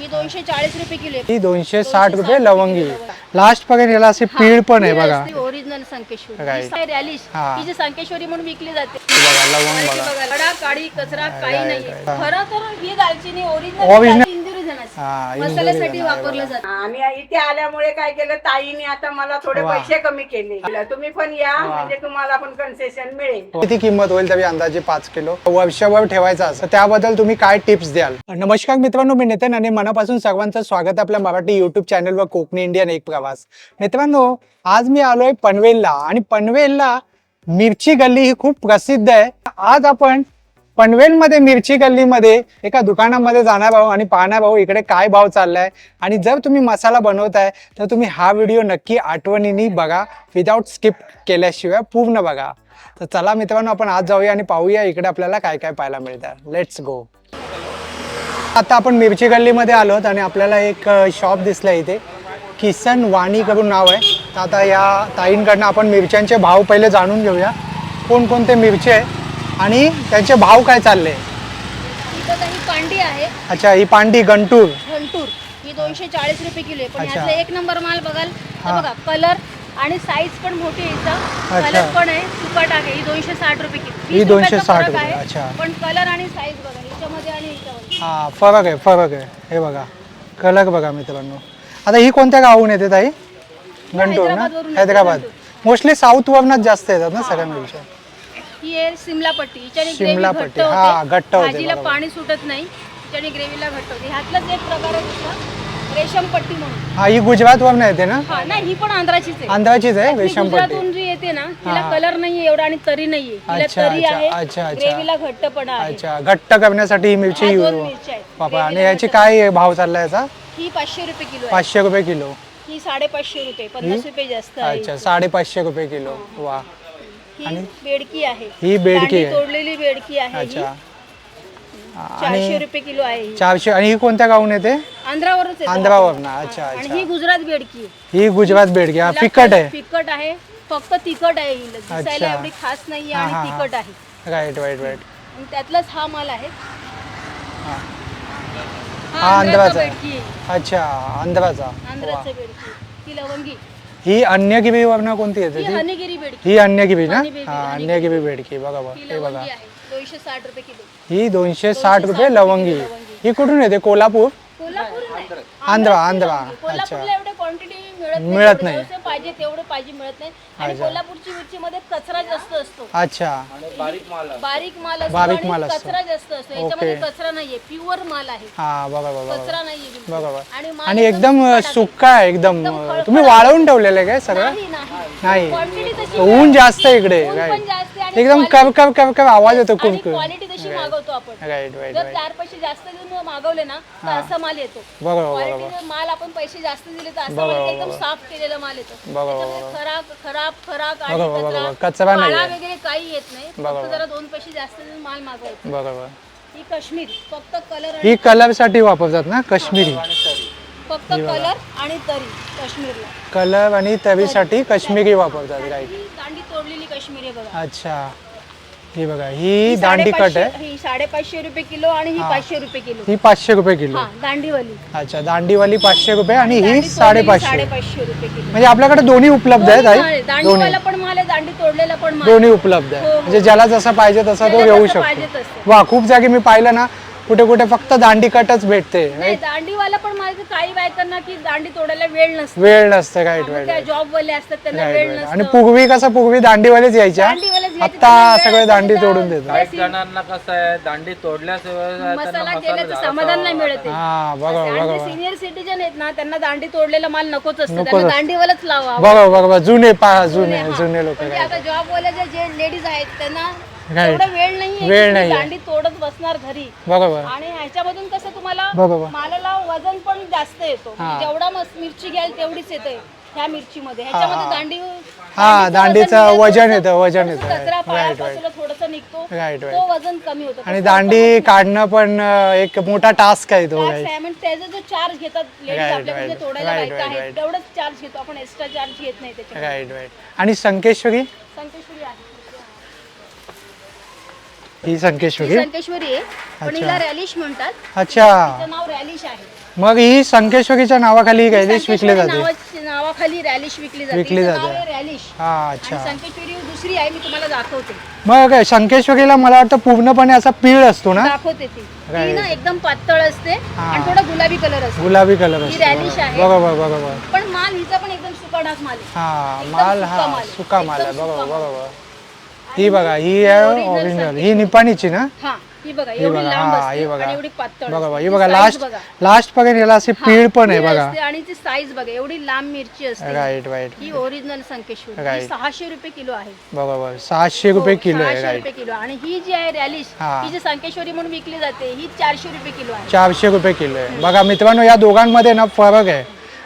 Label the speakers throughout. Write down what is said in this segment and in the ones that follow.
Speaker 1: ही दोनशे चाळीस रुपये किलो आहे
Speaker 2: ही दोनशे साठ रुपये लवंगी लास्ट पर्यंत याला असे पीळ पण आहे बघा
Speaker 1: ओरिजिनल संकेश्वरी
Speaker 2: Right.
Speaker 1: रॅलिश
Speaker 2: हा.
Speaker 1: ही जी संकेश्वरी म्हणून विकली जाते
Speaker 2: हे बघा लवंग बघा
Speaker 1: बघा, काळी कचरा काही नाहीये
Speaker 2: right.
Speaker 1: खरं तर ही दालचिनी. ओरिजिनल
Speaker 2: हा, इंदुरी
Speaker 1: मसाल्यासाठी वापरलं जातं.
Speaker 3: आणि इथे आल्यामुळे काय केलं ताईने आता मला थोडे
Speaker 2: वा.
Speaker 3: पैसे कमी केले. तुम्ही पण या म्हणजे तुम्हाला पण कन्सेशन मिळेल.
Speaker 2: किती किंमत होईल तरी अंदाजे पाच किलो? वर्षभर ठेवायचा असं. त्याबद्दल तुम्ही काय टिप्स द्याल? नमस्कार मित्रांनो मी नितीन आणि मनापासून सर्वांचं स्वागत आहे आपल्या मराठी युट्यूब चॅनलवर कोकणी इंडियन एक प्रवास. मित्रांनो आज मी आलोय पनवेलला आणि पनवेलला मिरची गल्ली ही खूप प्रसिद्ध आहे. आज आपण पनवेलमध्ये मिरची गल्लीमध्ये एका दुकानामध्ये जाणार भाऊ आणि पाहणार भाऊ इकडे काय भाव चाललाय. आणि जर तुम्ही मसाला बनवताय तर तुम्ही हा व्हिडिओ नक्की आठवणीने बघा. विदाऊट स्किप केल्याशिवाय पूर्ण बघा. तर चला मित्रांनो आपण आज जाऊया आणि पाहूया इकडे आपल्याला काय काय पाहायला मिळतं. लेट्स गो आता आपण मिरची गल्लीमध्ये आलोत आणि आपल्याला एक शॉप दिसलं इथे. किसन वाणी करून नाव आहे. तर आता या ताईंकडनं आपण मिरच्यांचे भाव पहिले जाणून घेऊया. कोणकोणते मिरचे आहे? आणि त्यांचे भाव काय चालले?
Speaker 1: ही पांडी आहे.
Speaker 2: अच्छा ही पांडी गंटूर
Speaker 1: घंटूर ही दोनशे चाळीस रुपये किलो आहे. पण
Speaker 2: अच्छा.
Speaker 1: एक नंबर माल बघाल
Speaker 2: हा.
Speaker 1: बघा कलर आणि साईज पण मोठी आहे इथं. कलर पण आहे सुकट आहे. ही दोनशे साठ रुपये किलो.
Speaker 2: ही
Speaker 1: वीस
Speaker 2: 260
Speaker 1: रुपयाचा फरक
Speaker 2: रुपये,
Speaker 1: आहे.
Speaker 2: अच्छा.
Speaker 1: पण कलर आणि साईज बघा ह्याच्यामध्ये आणि
Speaker 2: हा फरक आहे फरक आहे. हे बघा कलर बघा मित्रांनो. आता ही कोणत्या गावून येते ताई? गंटूर ना?
Speaker 1: हैदराबादवरून येते,
Speaker 2: हैदराबाद. मोस्टली साऊथ वरनच जास्त येतात ना सगळ्या मिरच्या
Speaker 1: ही आहे सिमला पट्टी. हिच्याने
Speaker 2: शिमला
Speaker 1: ग्रेव्ही
Speaker 2: पट्टी,
Speaker 1: घट्ट
Speaker 2: हा,
Speaker 1: होते.
Speaker 2: घट्ट होते,
Speaker 1: भाजीला
Speaker 2: बरोबर.
Speaker 1: पाणी सुटत नाही. हिच्याने ग्रेव्हीला घट्ट होते. ह्यातलाच एक प्रकार आहे दुसरा रेशम पट्टी म्हणून.
Speaker 2: हा ही गुजरात वरनं येते ना?
Speaker 1: हा नाही ही पण आंध्राचीच आहे.
Speaker 2: आंध्राचीच आहे
Speaker 1: ही
Speaker 2: रेशम पट्टी.
Speaker 1: गुजरातहून जी येते ना तिला
Speaker 2: हा.
Speaker 1: कलर नाहीये एवढा आणि तरी नाहीये. तिला
Speaker 2: अच्छा,
Speaker 1: तरी
Speaker 2: अच्छा,
Speaker 1: आहे
Speaker 2: अच्छा, अच्छा.
Speaker 1: ग्रेव्हीला घट्टपणा आहे.
Speaker 2: अच्छा घट्ट करण्यासाठी ही मिरची
Speaker 1: ह्या
Speaker 2: यूज
Speaker 1: दोन मिरच्या आहेत.
Speaker 2: बापा आणि याची काय भाव चाललाय याचा?
Speaker 1: ही पाचशे रुपये किलो आहे.
Speaker 2: पाचशे रुपये किलो.
Speaker 1: ही साडेपाचशे रुपये पन्नास रुपये जास्त आहे
Speaker 2: अच्छा साडेपाचशे रुपये किलो. वा.
Speaker 1: ही बेडकी आहे.
Speaker 2: ही बेडकी आहे.
Speaker 1: तोडलेली बेडकी आहे ही.
Speaker 2: अच्छा.
Speaker 1: चारशे रुपये किलो आहे ही.
Speaker 2: चारशे आणि ही कोणत्या गावून येते?
Speaker 1: आंध्रावरच येते.
Speaker 2: आंध्रावरनं अच्छा
Speaker 1: आणि
Speaker 2: अच्छा.
Speaker 1: ही गुजरात बेडकी आहे.
Speaker 2: ही गुजरात बेडगी हा
Speaker 1: तिला
Speaker 2: फिकट आहे.
Speaker 1: फिकट आहे. फक्त तिखट आहे ही. दिसायला
Speaker 2: अच्छा.
Speaker 1: एवढी खास नाहीये
Speaker 2: हा,
Speaker 1: आणि
Speaker 2: हा, हा.
Speaker 1: तिखट आहे.
Speaker 2: राईट राईट राईट
Speaker 1: आणि त्यातलाच हा माल आहे.
Speaker 2: हा.
Speaker 1: आंध्राचा
Speaker 2: आंध्राचा आहे.
Speaker 1: बेडकी आहे.
Speaker 2: अच्छा आंध्राचा.
Speaker 1: आंध्राचं बेडकी ही लवंगी.
Speaker 2: ही अन्यगिरी वर्ण कोणती येते
Speaker 1: ही
Speaker 2: ती
Speaker 1: हनीगिरी बेडकी.
Speaker 2: ही अन्यगिरी ना?
Speaker 1: हनीगिरी,
Speaker 2: हा
Speaker 1: हनीगिरी.
Speaker 2: अन्यगिरी बेडकी. बघा बघा.
Speaker 1: ही
Speaker 2: हे बघा.
Speaker 1: लवंगी आहे. दोनशे साठ रुपये किलो.
Speaker 2: ही दोनशे साठ रुपये लवंगी. ही कुठून येते? कोल्हापूर?
Speaker 1: कोल्हापूर नाही.
Speaker 2: आंध्रा, आंध्रा.
Speaker 1: लवंगी. कोल्हापूरला एवढे क्वांटिटी मिळत नाही.
Speaker 2: मिळत
Speaker 1: जेवढे
Speaker 2: नाही.
Speaker 1: जसं पाहिजे तेवढे पाहिजे मिळत नाही. आणि
Speaker 2: अच्छा.
Speaker 1: कोल्हापूरची मिरचीमध्ये कचरा जास्त असतो.
Speaker 2: अच्छा.
Speaker 1: बारीक माल असतो.
Speaker 2: बारीक
Speaker 1: आणि
Speaker 2: माल असतो.
Speaker 1: कचरा जास्त असतो. याच्यामध्ये कचरा नाहीये. प्युअर माल आहे.
Speaker 2: हा बघा बघा बघा.
Speaker 1: कचरा नाहीये बिलकुल.
Speaker 2: बघा बघा.
Speaker 1: आणि माल
Speaker 2: आणि एकदम. सुक्का आहे एकदम.
Speaker 1: एकदम खळखळ
Speaker 2: तुम्ही वाळवून ठेवलेलं आहे काय सगळं?
Speaker 1: नाही नाही.
Speaker 2: नाही.
Speaker 1: क्वांटिटी तशी
Speaker 2: ऊन जास्त आहे इकडे.
Speaker 1: ऊन पण
Speaker 2: राईट
Speaker 1: जास्त आहे आणि
Speaker 2: एकदम
Speaker 1: quality-
Speaker 2: कव कव कव कव आवाज येतो
Speaker 1: आणि
Speaker 2: खूप
Speaker 1: क्वालिटी तशी मागवतो आपण.
Speaker 2: राईट राईट
Speaker 1: जर
Speaker 2: राईट
Speaker 1: चार पैसे जास्त देऊन मागवले ना तर असा माल येतो.
Speaker 2: बघा बघा बघा.
Speaker 1: क्वालिटी माल आपण पैसे जास्त दिले तर असा माल
Speaker 2: बघा,
Speaker 1: एकदम साफ केलेला माल येतो.
Speaker 2: बघा, बघा,
Speaker 1: त्याच्यामध्ये खराब खराब खराब आणि
Speaker 2: बघा, बघा,
Speaker 1: कचरा
Speaker 2: बघा, कचरा नाही आहे.
Speaker 1: वगैरे काही येत नाही.
Speaker 2: बघा,
Speaker 1: फक्त
Speaker 2: बघा.
Speaker 1: जरा दोन पैसे जास्त देऊन माल मागवायचा.
Speaker 2: बघा बघा
Speaker 1: ही काश्मीर फक्त कलर
Speaker 2: ही कलरसाठी वापरतात ना काश्मीरी.
Speaker 1: फक्त कलर आणि तरी काश्मीरला.
Speaker 2: कलर आणि तवीसाठी काश्मीरी वापरतात राईट
Speaker 1: ही दांडी तोडलेली काश्मीर आहे बघा.
Speaker 2: अच्छा. ही बघा ही दांडी कट
Speaker 1: साडेपाचशे-
Speaker 2: आहे.
Speaker 1: ही साडेपाचशे रुपये किलो आणि ही पाचशे रुपये किलो.
Speaker 2: ही पाचशे रुपये किलो.
Speaker 1: हा दांडीवाली.
Speaker 2: अच्छा दांडीवाली पाचशे रुपये आणि ही
Speaker 1: दांडी तोडलेली
Speaker 2: साडेपाचशे.
Speaker 1: साडेपाचशे रुपये किलो.
Speaker 2: म्हणजे आपल्याकडे दोन्ही उपलब्ध आहेत
Speaker 1: दोन्ही माल
Speaker 2: आई.
Speaker 1: दांडीवाला पण माल आहे दांडी तोडलेला पण माल आहे.
Speaker 2: दोन्ही उपलब्ध आहे.
Speaker 1: हो, हो.
Speaker 2: म्हणजे ज्याला जसा पाहिजे तसा तो
Speaker 1: ज्याला
Speaker 2: घेऊ
Speaker 1: जसं पाहिजे
Speaker 2: शकतो
Speaker 1: तसं.
Speaker 2: वा खूप जागी मी पाहिलं ना कुठे कुठे फक्त दांडी कटच भेटते.
Speaker 1: नाही दांडीवाला पण माल आहे. काही बायकांना की दांडी तोडायला वेळ नसतो.
Speaker 2: वेळ नसते
Speaker 1: त्या जॉब वाले असतात त्यांना वेळ नसतो.
Speaker 2: आणि पूर्वी कसं पूर्वी दांडीवालेच यायच्या.
Speaker 1: दांडीवालेच यायचे,
Speaker 2: आता
Speaker 1: त्यांना
Speaker 2: सगळे दांडी तोडून देतात.
Speaker 4: काही जणांना कसं आहे दांडी तोडल्याशिवाय त्यांना
Speaker 1: मसाला
Speaker 4: मसाला
Speaker 1: केल्याचं समाधान नाही मिळत आहे.
Speaker 2: हा बघा
Speaker 1: आणि
Speaker 2: बघा
Speaker 1: जे सिनियर सिटीजन आहेत ना त्यांना दांडी तोडलेला माल नकोच असतो. त्यांना. दांडीवालाच लावा
Speaker 2: बघा बघा बघा जुने पहा जुने जुने लोक
Speaker 1: म्हणजे आता जॉब वाले जे- जे लेडीज आहेत त्यांना
Speaker 2: Right.
Speaker 1: वेळ नाही
Speaker 2: वेळ नाहीये.
Speaker 1: दांडी तोडत बसणार घरी.
Speaker 2: बघा
Speaker 1: आणि ह्याच्यामधून कसं तुम्हाला
Speaker 2: बघा
Speaker 1: मालाला वजन पण जास्त येतो. म्हणजे जेवढा मस- मिरची घ्याल तेवढीच येते ह्या मिरचीमध्ये. ह्याच्यामध्ये दांडी
Speaker 2: हा दांडीचं वजन येतं वजन येतं.
Speaker 1: कचरा पायापासून थोडस निघतो. तो वजन कमी होतो.
Speaker 2: आणि दांडी काढणं पण अं, एक मोठा टास्क आहे तो
Speaker 1: त्याचा जो चार्ज घेतात लेडीज
Speaker 2: Right,
Speaker 1: आपल्याकडे जे
Speaker 2: right.
Speaker 1: तोडायला
Speaker 2: Right,
Speaker 1: बायका
Speaker 2: right,
Speaker 1: आहेत
Speaker 2: right.
Speaker 1: तेवढंच चार्ज घेतो. आपण एक्स्ट्रा चार्ज घेत नाही
Speaker 2: राईट राईट आणि संकेश्वरी?
Speaker 1: संकेश्वरी आहे.
Speaker 2: ही
Speaker 1: ही
Speaker 2: संकेश्वरी
Speaker 1: संकेश्वरी आहे. पण हिला रॅलिश म्हणतात.
Speaker 2: अच्छा.
Speaker 1: तिचं नाव रॅलिश आहे.
Speaker 2: मग ही संकेश्वरीच्या नावाखाली रॅलिश विकली
Speaker 1: संकेश्वरी
Speaker 2: जाते.
Speaker 1: नावाची- नावाखाली रॅलिश विकली जाते.
Speaker 2: विकली जाते.
Speaker 1: आहे रॅलिश.
Speaker 2: हा
Speaker 1: आणि
Speaker 2: अच्छा
Speaker 1: संकेश्वरी दुसरी आहे मी तुम्हाला दाखवते.
Speaker 2: मग संकेश्वरीला मला वाटतं पूर्णपणे असा पीळ असतो ना?
Speaker 1: दाखवते ती. ती
Speaker 2: Right.
Speaker 1: ना एकदम पातळ असते
Speaker 2: हा.
Speaker 1: आणि थोडा गुलाबी कलर असतो.
Speaker 2: गुलाबी कलर
Speaker 1: ही
Speaker 2: असतो.
Speaker 1: रॅलिश आहे.
Speaker 2: बरोबर बरोबर
Speaker 1: पण माल हिचा पण एकदम सुकाडाक माल आहे.
Speaker 2: हा
Speaker 1: एकदम
Speaker 2: माल
Speaker 1: सुका
Speaker 2: हा
Speaker 1: माल आहे.
Speaker 2: सुका माल आहे.
Speaker 1: एकदम
Speaker 2: बरोबर
Speaker 1: सुका माल.
Speaker 2: बरोबर ही बघा ही आहे
Speaker 1: original
Speaker 2: ओरिजिनल ही निपाणीची ना?
Speaker 1: हा ही बघा
Speaker 2: ही
Speaker 1: एवढी
Speaker 2: बघा
Speaker 1: लांब
Speaker 2: हा
Speaker 1: असते
Speaker 2: ही बघा.
Speaker 1: आणि एवढी पातळ
Speaker 2: बघा बघा
Speaker 1: असते.
Speaker 2: ही बघा
Speaker 1: size
Speaker 2: लास्ट
Speaker 1: बघा.
Speaker 2: लास्ट पर्यंत याला अशी
Speaker 1: हा,
Speaker 2: पीळ पण आहे बघा.
Speaker 1: असते आणि ती साईज बघा एवढी लांब मिरची असते.
Speaker 2: राईट राईट
Speaker 1: ही ओरिजिनल संकेश्वरी.
Speaker 2: Right.
Speaker 1: ही सहाशे रुपये किलो आहे.
Speaker 2: बरोबर सहाशे रुपये
Speaker 1: हो,
Speaker 2: किलो आहे
Speaker 1: सहाशे
Speaker 2: राईट
Speaker 1: रुपये किलो. आणि ही जी आहे रॅलिश
Speaker 2: हा.
Speaker 1: ही जी संकेश्वरी म्हणून विकली जाते ही चारशे रुपये किलो आहे.
Speaker 2: चारशे रुपये किलो आहे. बघा मित्रांनो या दोघांमध्ये ना फरक आहे.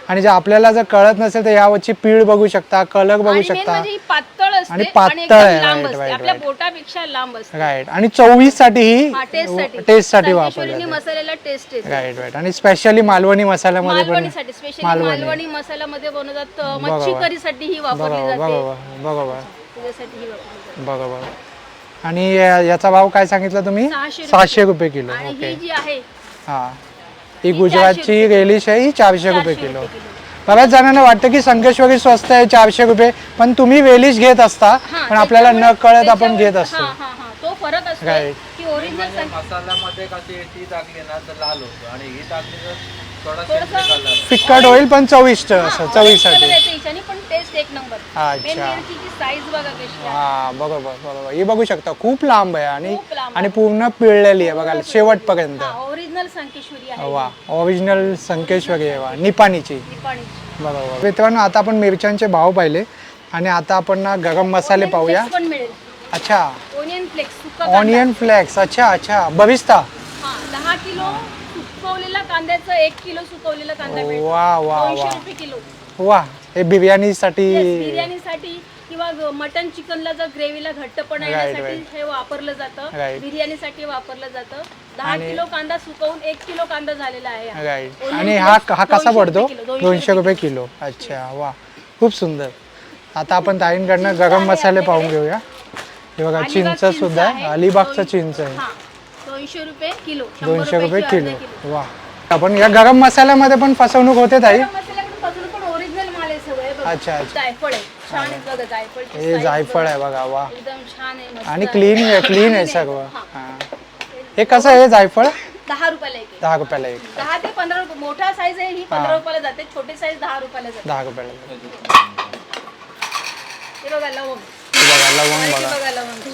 Speaker 2: आणि जे आपल्याला जर कळत नसेल तर यावरची पीळ बघू शकता कलर बघू
Speaker 1: आणि
Speaker 2: शकता.
Speaker 1: म्हणजे ही पातळ असते
Speaker 2: आणि पातळ
Speaker 1: एकदम
Speaker 2: आहे,
Speaker 1: लांब
Speaker 2: right,
Speaker 1: असते.
Speaker 2: right,
Speaker 1: आपल्या
Speaker 2: right.
Speaker 1: बोटापेक्षा लांब असते.
Speaker 2: राईट आणि चोवीससाठी
Speaker 1: हा
Speaker 2: ही
Speaker 1: टेस्टसाठी
Speaker 2: टेस्टसाठी
Speaker 1: संकेश्वरीने
Speaker 2: वापरली
Speaker 1: मसाल्याला टेस्ट येते.
Speaker 2: राईट राईट आणि स्पेशली मालवणी मसाल्यामध्ये पण
Speaker 1: मालवणीसाठी स्पेशली
Speaker 2: मालवणी.
Speaker 1: मसाल्यामध्ये बनवतात अं,
Speaker 2: बरोबर.
Speaker 1: मच्छी करीसाठी ही वापरली
Speaker 2: बरोबर
Speaker 1: जाते.
Speaker 2: बरोबर बरोबर
Speaker 1: त्याच्यासाठी ही वापरली जाते.
Speaker 2: बरोबर आणि या- याचा भाव काय सांगितला तुम्ही?
Speaker 1: सहाशे रुपये
Speaker 2: सहाशे रुपये किलो.
Speaker 1: आणि
Speaker 2: ओके
Speaker 1: ही जी आहे
Speaker 2: हा. ही गुजरातची रेलिश आहे ही चारशे रुपये किलो बऱ्याच जणांना वाटतं की संकेश्वरी स्वस्त आहे चारशे रुपये पण तुम्ही वेलिश घेत असता पण आपल्याला न कळत आपण घेत असतो
Speaker 1: हा, हा, हा. तो फरक असतो
Speaker 2: Right.
Speaker 1: की ओरिजिनल
Speaker 4: मसाल्यामध्ये कशी ती टाकली ना तर लाल होतो आणि ही टाकली तर
Speaker 2: फिक्कट होईल पण चविष्ट असं चवीसाठी.
Speaker 1: पण टेस्ट एक नंबर.
Speaker 2: अच्छा.
Speaker 1: साईज बघा
Speaker 2: हा बरोबर बरोबर. ही बघू शकता खूप लांब आहे आणि आणि पूर्ण पिळलेली आहे बघा शेवटपर्यंत.
Speaker 1: ओरिजिनल संकेश्वरी आहे.
Speaker 2: वा ओरिजिनल संकेश्वरी आहे वा निपाणीची. बरोबर. मित्रांनो आता आपण मिरच्यांचे भाव पाहिले आणि आता आपण ना गरम मसाले पाहूया. अच्छा.
Speaker 1: ओनियन फ्लेक्स
Speaker 2: ऑनियन फ्लेक्स अच्छा अच्छा. बविस्ता.
Speaker 1: दहा किलो सुकवलेला कांद्याचं एक किलो सुकवलेला कांदा मिळतो
Speaker 2: वा वा.
Speaker 1: दोनशे
Speaker 2: वा
Speaker 1: रुपये किलो.
Speaker 2: वा हे बिर्याणीसाठी
Speaker 1: बिर्याणीसाठी किंवा ग- मटन चिकनला जर ग्रेव्हीला घट्टपणा
Speaker 2: Right,
Speaker 1: येण्यासाठी
Speaker 2: right.
Speaker 1: हे वापरलं जातं.
Speaker 2: Right.
Speaker 1: बिर्याणीसाठी वापरलं जातं. दहा
Speaker 2: आणि-
Speaker 1: किलो कांदा सुकवून एक किलो कांदा झालेला आहे. हा.
Speaker 2: राईट आणि हा हा कसा
Speaker 1: 200
Speaker 2: पडतो?
Speaker 1: रुपये किलो,
Speaker 2: दोनशे रुपये किलो. अच्छा वा. खूप सुंदर. आता आपण ताईंकडनं गरम मसाले पाहून. घेऊया. हे बघा
Speaker 1: अलिबाग
Speaker 2: चिंच सुद्धा आहे.
Speaker 1: आहे.
Speaker 2: अलिबागचं
Speaker 1: दोन-
Speaker 2: चिंच आहे.
Speaker 1: हा. दोनशे रुपये किलो शंभर
Speaker 2: दोनशे रुपये
Speaker 1: रुपयाची अर्धा
Speaker 2: किलो वा आपण या गरम मसाल्यामध्ये पण फसवणूक होते ताई
Speaker 1: गरम मसाल्याकडून पासून पण ओरिजिनल माल आहे सगळे बघा.
Speaker 2: अच्छा, अच्छा.
Speaker 1: जायफळ आहे छान आहे बघा
Speaker 2: हे जायफळ. आहे बघा वा
Speaker 1: एकदम छान आहे मस्त
Speaker 2: आणि
Speaker 1: आहे.
Speaker 2: क्लीन आहे क्लीन आहे सर्व
Speaker 1: हा.
Speaker 2: हा. हे कसं आहे जायफळ
Speaker 1: दहा रुपयाला एक आहे.
Speaker 2: दहा रुपयाला एक
Speaker 1: दहा ते पंधरा रुपये मोठा साईज आहे ही पंधरा रुपयाला जाते छोटी साईज दहा रुपयाला जाते
Speaker 2: दहा रुपयाला एक.
Speaker 1: हे बघा लवंग
Speaker 2: हे बघा लवंग बघा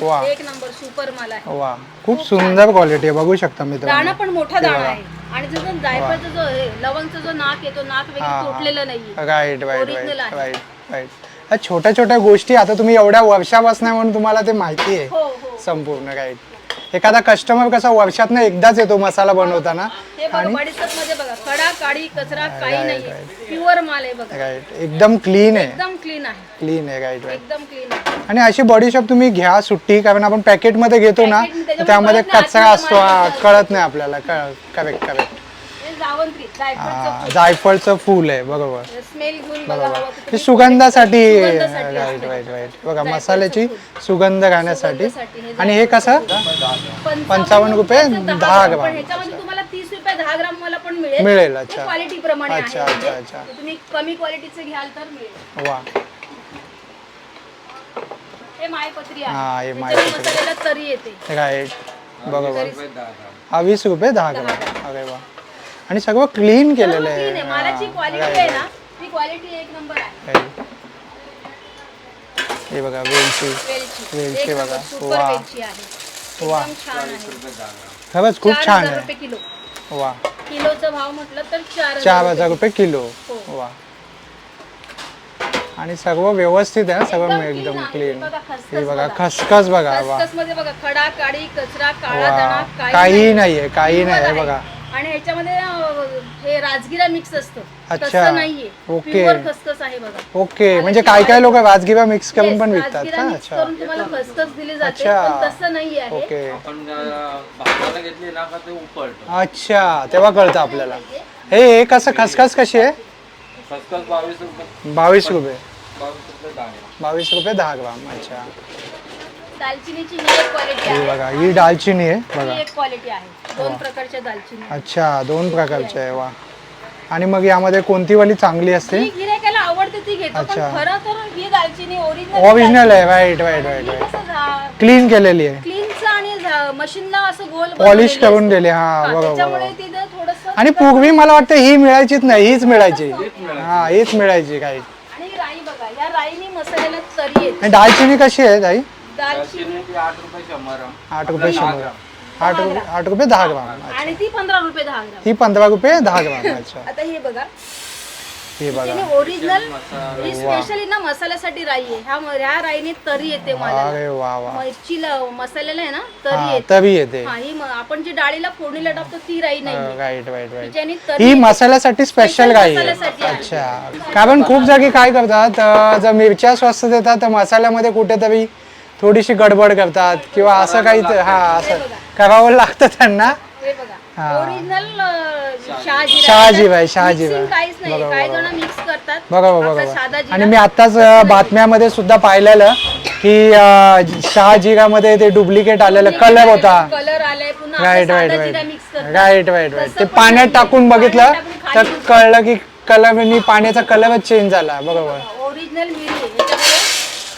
Speaker 2: वा.
Speaker 1: एक नंबर सुपर माल आहे.
Speaker 2: वा. खूप सुंदर क्वालिटी आहे. बघू शकता
Speaker 1: दाणा
Speaker 2: मित्रांनो
Speaker 1: पण मोठा दाणा आहे. आणि जो जो जायफळचा जो हे, लवंगचा जो नाक आहे तो नाक
Speaker 2: हा,
Speaker 1: वगैरे
Speaker 2: हा.
Speaker 1: तोडलेलं नाहीये.
Speaker 2: राईट राईट
Speaker 1: Original
Speaker 2: राईट
Speaker 1: आहे.
Speaker 2: राईट राईट या छोट्या छोट्या गोष्टी आता तुम्ही एवढ्या वर्षापासून आहे म्हणून तुम्हाला ते माहिती आहे.
Speaker 1: हो हो.
Speaker 2: संपूर्ण राईट एखादा कस्टमर कसा वर्षातनं एकदाच येतो मसाला बनवताना.
Speaker 1: हे बघा बडीसपमध्ये बघा खडा काळी कचरा काही
Speaker 2: right,
Speaker 1: नाहीये. प्युअर माल आहे बघा.
Speaker 2: राईट एकदम क्लीन आहे.
Speaker 1: एकदम क्लीन आहे.
Speaker 2: क्लीन आहे राईट राईट
Speaker 1: एकदम क्लीन आहे.
Speaker 2: आणि अशी बॉडीशॉप तुम्ही घ्या सुट्टी कारण आपण पॅकेटमध्ये घेतो ना
Speaker 1: Packet त्याच्यामुळे
Speaker 2: तर त्यामध्ये
Speaker 1: कळत नाही,
Speaker 2: कचरा असतो हा. कळत नाही आपल्याला. करेक्ट करेक्ट
Speaker 1: हे जावंत्री जायफळचं
Speaker 2: जायफळचं फूल आहे बरोबर.
Speaker 1: स्मेल घेऊन बघा
Speaker 2: बरोबर.
Speaker 1: हवं तर
Speaker 2: हे
Speaker 1: तुम्ही
Speaker 2: सुगंधासाठी
Speaker 1: सुगंधासाठी
Speaker 2: राईट. राईट राईट बघा मसाल्याची सुगंध राहण्यासाठी.
Speaker 1: सुगंधासाठी हे
Speaker 2: आणि हे कसं? पंचावन्न रुपये दहा
Speaker 1: ग्राम.
Speaker 2: ग्राम.
Speaker 1: पण ह्याच्यामध्ये तुम्हाला तीस रुपये दहा ग्राम मला पण मिळेल.
Speaker 2: मिळेल, अच्छा.
Speaker 1: क्वालिटी प्रमाणे आहे.
Speaker 2: अच्छा,
Speaker 1: म्हणजे.
Speaker 2: अच्छा, अच्छा.
Speaker 1: तर तुम्ही कमी क्वालिटीचं घ्याल तर मिळेल.
Speaker 2: वा.
Speaker 1: हे मायपत्री
Speaker 2: हा,
Speaker 1: आहे
Speaker 2: हे मायपत्री.
Speaker 1: मसाल्याला तरी येते.
Speaker 2: राईट बरोबर. हा वीस रुपये दहा ग्राम. अरे वा. आणि सगळं क्लीन केलेलं
Speaker 1: आहे. मालाची
Speaker 2: आहे.
Speaker 1: क्वालिटी
Speaker 2: हा,
Speaker 1: आहे
Speaker 2: right,
Speaker 1: ना? ती क्वालिटी एक नंबर आहे.
Speaker 2: right. हे बघा वेलची.
Speaker 1: वेलची.
Speaker 2: बघा. वा. वा. खरंच खूप छान आहे. वा.
Speaker 1: किलोचा भाव म्हटलं तर चार
Speaker 2: हजार रुपये किलो.
Speaker 1: हो.
Speaker 2: वा. आणि सर्व व्यवस्थित आहे सगळं
Speaker 1: एकदम.
Speaker 2: क्लीन
Speaker 1: हे बघा, खसखस
Speaker 2: बघा वा. काही नाहीये काही नाही. बघा.
Speaker 1: आणि ह्याच्यामध्ये हे राजगिरा मिक्स असतं.
Speaker 2: अच्छा.
Speaker 1: तसं नाहीये.
Speaker 2: ओके.
Speaker 1: प्युअर खसखस आहे बघा.
Speaker 2: ओके. म्हणजे काय काय लोक राजगिरा मिक्स करून
Speaker 1: Yes,
Speaker 2: पण विकतात.
Speaker 1: राजगिरा
Speaker 2: का
Speaker 1: mix
Speaker 2: अच्छा.
Speaker 1: करून तुम्हाला खसखस दिली जाते
Speaker 2: अच्छा.
Speaker 1: पण तसं नाही आहे.
Speaker 2: ओके.
Speaker 4: आपण अं, भाताला घेतली ना का ते उपळतो
Speaker 2: अच्छा. तेव्हा कळतं आपल्याला. हे हे कसं खसखस कशी आहे?
Speaker 4: खसखस बावीस रुपये.
Speaker 2: बावीस रुपये.
Speaker 4: बावीस रुपये दहा ग्राम.
Speaker 2: बावीस रुपये दहा ग्राम. अच्छा.
Speaker 1: दालचिनीची ही एक क्वालिटी
Speaker 2: ही
Speaker 1: आहे.
Speaker 2: बघा ही दालचिनी आहे बघा.
Speaker 1: ही एक क्वालिटी आहे. दोन प्रकारच्या दालचिनी. आहेत.
Speaker 2: अच्छा दोन प्रकारचे आहे. वा. आणि मग यामध्ये कोणती वाली चांगली असते?
Speaker 1: जी गिरायकाला आवडते ती घेतो पण
Speaker 2: अच्छा.
Speaker 1: खरं तर ही दालचिनी ओरिजिनल
Speaker 2: ओरिजिनल आहे right right right right clean केलेली आहे.
Speaker 1: क्लीनचं आणि मशीनला असं गोल
Speaker 2: पॉलिश
Speaker 1: बनवलेली
Speaker 2: करून
Speaker 1: असते.
Speaker 2: दिली हा
Speaker 1: हा,
Speaker 2: बरोबर
Speaker 1: त्याच्यामुळे
Speaker 2: बरोबर.
Speaker 1: तिथं थोडस
Speaker 2: आणि पूर्वी मला वाटतं ही मिळायचीच नाही हीच मिळायची. हा हीच मिळायची काही.
Speaker 1: आणि राई बघा या राईनी मसाल्याला तरी येते.
Speaker 2: आणि दालचिनी कशी आहे ताई?
Speaker 1: दालचिनी
Speaker 4: दालचिनी ती आठ रुपये शंभर
Speaker 2: आठ रुपये
Speaker 4: दहा
Speaker 2: शंभर.
Speaker 4: ग्राम.
Speaker 2: आठ रुपये आठ रुपये दहा ग्राम.
Speaker 1: आणि ती पंधरा रुपये दहा ग्राम.
Speaker 2: ही पंधरा रुपये दहा ग्राम. अच्छा.
Speaker 1: आता हे बघा.
Speaker 2: हे बघा.
Speaker 1: ओरिजिनल ही स्पेशली ना मसाल्यासाठी राई आहे. ह्या ह्या राईने तरी येते मला.
Speaker 2: अरे वा वा.
Speaker 1: मिरचीला मसाल्याला आहे ना तरी
Speaker 2: हा
Speaker 1: येते.
Speaker 2: तरी येते.
Speaker 1: हा ही म- आपण जी डाळीला फोडणीला टाकतो ती राई नाही
Speaker 2: राईट राईट राईट
Speaker 1: तिच्याने तरी
Speaker 2: ही मसाल्यासाठी स्पेशल गाई आहे.
Speaker 1: मसाल्यासाठी आहे.
Speaker 2: अच्छा. कारण खूप जागी काय करतात अं, जर मिरच्या स्वस्त देतात तर मसाल्यामध्ये कुठेतरी थोडीशी गडबड करतात किंवा असं काही ते- हा असं करावं लागतं त्यांना.
Speaker 1: बघा. ओरिजिनल शहाजी
Speaker 2: शहाजीबाई, शहाजीबाई. बरोबर
Speaker 1: साधा जिरा
Speaker 2: आणि मी आताच बातम्यामध्ये सुद्धा पाहिलेलं की शहाजिरामध्ये ते डुप्लिकेट आलेलं कलर होता.
Speaker 1: कलर आलाय. पुन्हा
Speaker 2: राईट राईट
Speaker 1: साधा
Speaker 2: राईट
Speaker 1: जिरा मिक्स करतात.
Speaker 2: राईट राईट राईट ते
Speaker 1: पण
Speaker 2: पाण्यात. टाकून बघितलं तर कळलं की कलर पाण्याचा कलरच चेंज झाला. बरोबर
Speaker 1: ओरिजिनल मिरी आहे याच्यामध्ये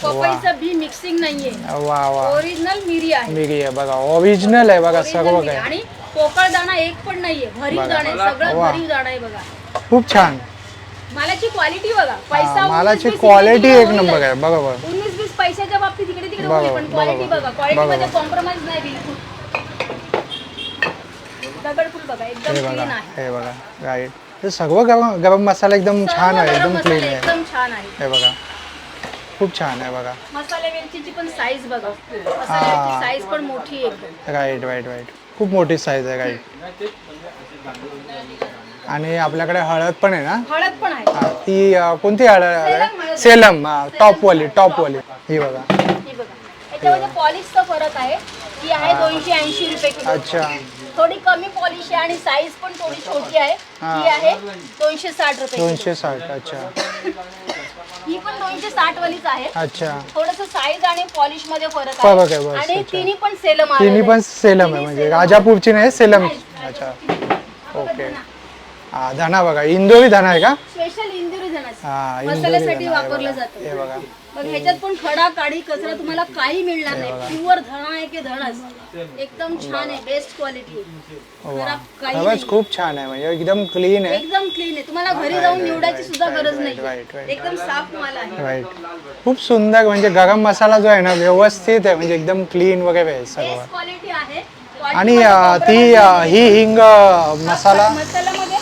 Speaker 1: पपईचं बी मिक्सिंग नाहीये.
Speaker 2: वा वा.
Speaker 1: ओरिजिनल मिरी आहे.
Speaker 2: मिरी आहे बघा. ओरिजिनल आहे बघा
Speaker 1: Original
Speaker 2: सर्व
Speaker 1: मिरी.
Speaker 2: काय
Speaker 1: आणि पोकळ दाणा एक पण नाहीये. भरीव दाणा आहे सगळं
Speaker 2: वा.
Speaker 1: भरीव दाणा आहे बघा.
Speaker 2: खूप छान.
Speaker 1: मालाची क्वालिटी बघा. पैसा
Speaker 2: हा,
Speaker 1: उन्नीस
Speaker 2: मालाची क्वालिटी
Speaker 1: इकडे
Speaker 2: एक. नंबर आहे. बरोबर
Speaker 1: उन्नीस बीस पैशाच्या बाबतीत इकडे तिकडे होईल पण क्वालिटी
Speaker 2: बरोबर.
Speaker 1: बघा. क्वालिटी मध्ये
Speaker 2: बरोबर.
Speaker 1: कॉम्प्रोमाइज नाही बिलकुल. दगडफूल बघा एकदम
Speaker 2: हे
Speaker 1: क्लीन
Speaker 2: बघा
Speaker 1: आहे.
Speaker 2: हे बघा. राईट हे सर्व गरम गरम मसाला एकदम
Speaker 1: सर्व
Speaker 2: छान आहे
Speaker 1: गरम
Speaker 2: एकदम
Speaker 1: मसाले
Speaker 2: क्लीन आहे.
Speaker 1: एकदम छान आहे.
Speaker 2: हे बघा. खूप छान आहे बघा.
Speaker 1: मसाले वेलचीची पण साईज बघा. मसाल्याची साईज पण मोठी आहे. एकदम
Speaker 2: राईट राईट राईट खूप मोठी साईज आहे राईट आणि आपल्याकडे हळद पण आहे ना?
Speaker 1: हळद पण आहे.
Speaker 2: हा, ती अं, कोणती हळद
Speaker 1: सेलम
Speaker 2: आहे. सेलम टॉपवाली टॉपवाली ही बघा.
Speaker 1: ही बघा. याच्यामध्ये पॉलिशचा फरक आहे. ही आहे दोनशे ऐंशी रुपये किलो.
Speaker 2: अच्छा.
Speaker 1: थोडी कमी पॉलिश आहे आणि साईज पण थोडी छोटी आहे. ही. आहे दोनशे साठ रुपये किलो.
Speaker 2: दोनशे साठ अच्छा.
Speaker 1: ही पण दोनशे साठ वालीच आहे.
Speaker 2: अच्छा.
Speaker 1: थोडस साईज आणि पॉलिशमध्ये फरक
Speaker 2: फरक आहे बस,
Speaker 1: आणि
Speaker 2: अच्छा.
Speaker 1: तिन्ही पण सेलम
Speaker 2: तिन्ही
Speaker 1: आलेले
Speaker 2: पण
Speaker 1: आहेत.
Speaker 2: सेलम आहे
Speaker 1: तिन्ही
Speaker 2: म्हणजे राजापूरची नाही सेलम.
Speaker 1: आहे.
Speaker 2: अच्छा. ओके. हा धना बघा इंदोरी धना आहे का?
Speaker 1: स्पेशल इंदुरी धनाची
Speaker 2: हा इंदोरी
Speaker 1: मसाल्यासाठी
Speaker 2: धना आहे
Speaker 1: वापरलं
Speaker 2: बघा. हे बघा.
Speaker 1: मग ह्याच्यात पण खडा काढी कचरा तुम्हाला काही मिळणार नाही. प्युअर धणा आहे की धणाच एकदम छान आहे. बेस्ट क्वालिटी
Speaker 2: वा
Speaker 1: काही
Speaker 2: खरंच
Speaker 1: नाही.
Speaker 2: खूप छान आहे. म्हणजे एकदम क्लीन आहे.
Speaker 1: एकदम क्लीन आहे. तुम्हाला घरी जाऊन निवडायची सुद्धा गरज
Speaker 2: right, right,
Speaker 1: नाही. एकदम साफ माल आहे.
Speaker 2: राईट खूप सुंदर म्हणजे गरम मसाला जो आहे ना व्यवस्थित आहे. म्हणजे एकदम क्लीन वगैरे आहे सर्व.
Speaker 1: बेस्ट क्वालिटी आहे.
Speaker 2: आणि अं, ती
Speaker 1: compromise
Speaker 2: अं, ही हिंग अं, मसाला
Speaker 1: नाही. मसाल्यामध्ये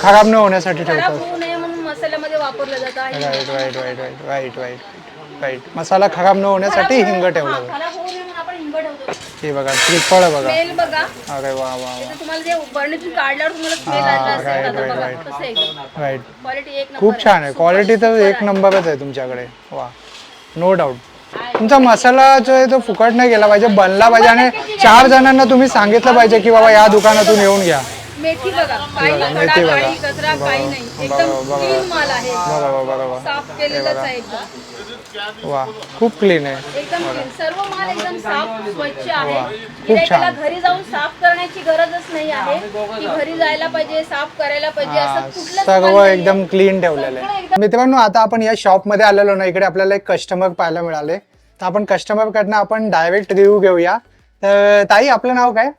Speaker 2: खराब न होण्यासाठी
Speaker 1: खराब
Speaker 2: ठेवतात.
Speaker 1: होऊ नये म्हणून मसाल्यामध्ये वापरलं जातं. आहे
Speaker 2: right right right right right right right मसाला खराब न होण्यासाठी हिंग ठेवला.
Speaker 1: हा,
Speaker 2: जातो हे बघा त्रिफळ बघा.
Speaker 1: स्मेल बघा.
Speaker 2: अरे वा वा वा.
Speaker 1: तुम्हाला जे बरणीतून काढल्यावर तुम्हाला स्मेल
Speaker 2: हा,
Speaker 1: आला असेल
Speaker 2: right,
Speaker 1: आता
Speaker 2: right,
Speaker 1: बघा
Speaker 2: right.
Speaker 1: कसं एकदम
Speaker 2: राईट
Speaker 1: क्वालिटी एक नंबर
Speaker 2: खूप छान आहे. क्वालिटी तर एक. नंबरच आहे तुमच्याकडे. वा. नो डाऊट तुमचा मसाला जो आहे तो फुकट नाही गेला पाहिजे. बनला पाहिजे. आणि चार जणांना तुम्ही सांगितलं पाहिजे की बाबा या दुकानातून येऊन घ्या.
Speaker 1: मेथी बघा. काही
Speaker 2: बघा,
Speaker 1: खडा
Speaker 2: मेथी बघा.
Speaker 1: काळी कचरा काही नाही. एकदम
Speaker 2: बघा, बघा.
Speaker 1: क्लीन माल आहे.
Speaker 2: बरोबर बरोबर
Speaker 1: साफ केलेलंच आहे एकदम.
Speaker 2: वा खूप क्लीन आहे.
Speaker 1: एकदम clean. सर्व माल एकदम साफ स्वच्छ आहे.
Speaker 2: खूप
Speaker 1: गिऱ्हाईकाला
Speaker 2: छान.
Speaker 1: घरी जाऊन साफ करण्याची गरजच नाही आहे. की घरी जायला पाहिजे साफ करायला पाहिजे
Speaker 2: हा,
Speaker 1: असं कुठलंच
Speaker 2: सर्व
Speaker 1: माल नाहीये.
Speaker 2: एकदम क्लीन ठेवलेलं
Speaker 1: सगळं
Speaker 2: आहे.
Speaker 1: एकदम-
Speaker 2: मित्रांनो आता आपण या शॉपमध्ये आलेलो ना इकडे आपल्याला एक कस्टमर पाहायला मिळाले. तर आपण कस्टमर कडनं आपण डायरेक्ट रिव्ह्यू घेऊया. तर ताई आपलं नाव काय?